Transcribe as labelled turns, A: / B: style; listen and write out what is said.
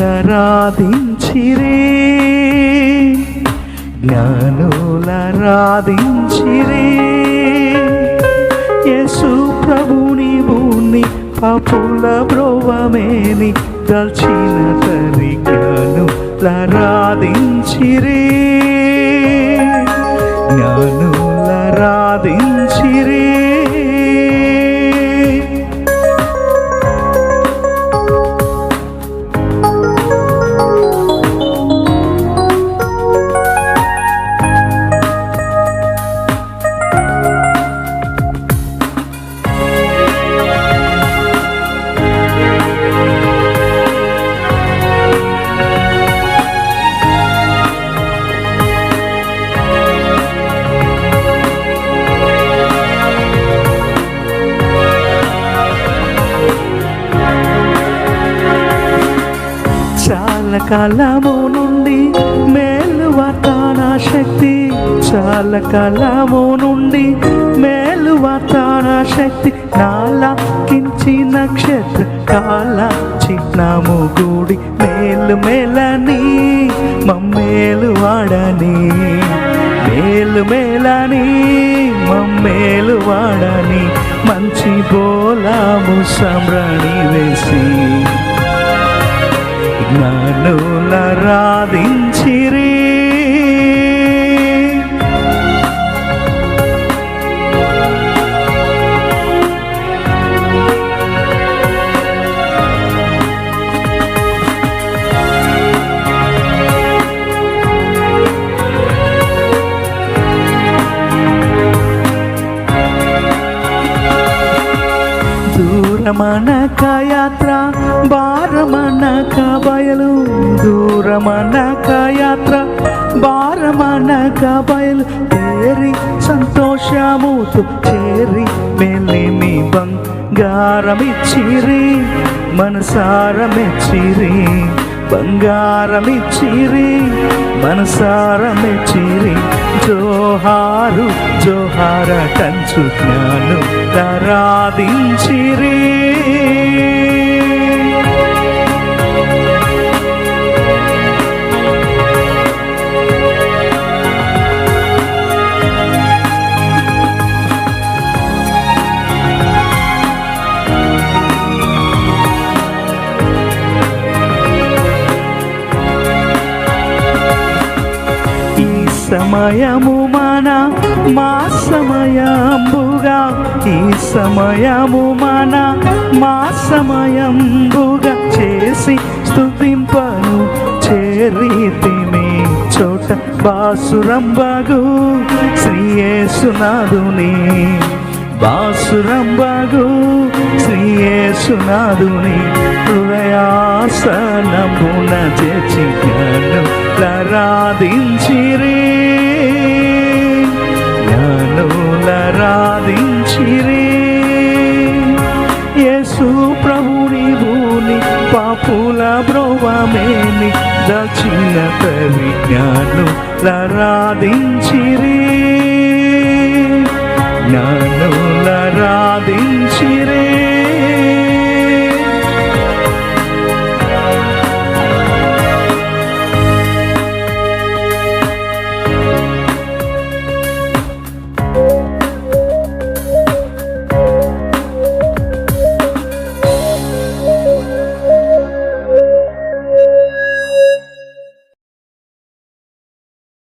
A: జ్ఞానులరాధించిరే. జ్ఞానులరాధించిరే. యేసు ప్రభుని భూని పాపుల బ్రోవమేని దల్చిన తరి జ్ఞానులరాధించిరే జ్ఞానులరాధించిరే. కాలము నుండి మేలువతాన శక్తి? చాలా కాలము నుండి మేలువతాన శక్తి? నాలా కించి నక్షత్ర కాల చిన్నము గుడి మేలు మేలని మమ్మేలు వాడని. మేలు మేలని మమ్మేలు వాడని. మంచి బోలాము సంబ్రణి వేసి జ్ఞానులరాధించిరి దూరమనక యాత్ర భారమనక బయలు దూరమనక యాత్ర భారమనక బయలు తేరి సంతోషముతో చేరి మెల్లిమి బంగారమిచ్చిరి మనసారమిచ్చిరి బంగారమిచ్చిరి మనసారమిచ్చిరి. జోహారు జోహార కంచు జ్ఞాను తరాదించిరి సమయము మన మా సమయంబుగా. ఈ సమయము మన మా సమయంబుగా. చేసి స్తుతింపను చేరితిమి చోట బాసురంబగు. శ్రీయేసునాదుని బాసురంబగు. శ్రీయేసునాదుని హృదయాసనమున చేచి జ్ఞానం లరాదించిరి జ్ఞానులరాదించిరి యేసు ప్రభుని భూని పాపుల బ్రోవమేని దక్షిణ ప్రవిజ్ఞాను లరాదించిరి జ్ఞానం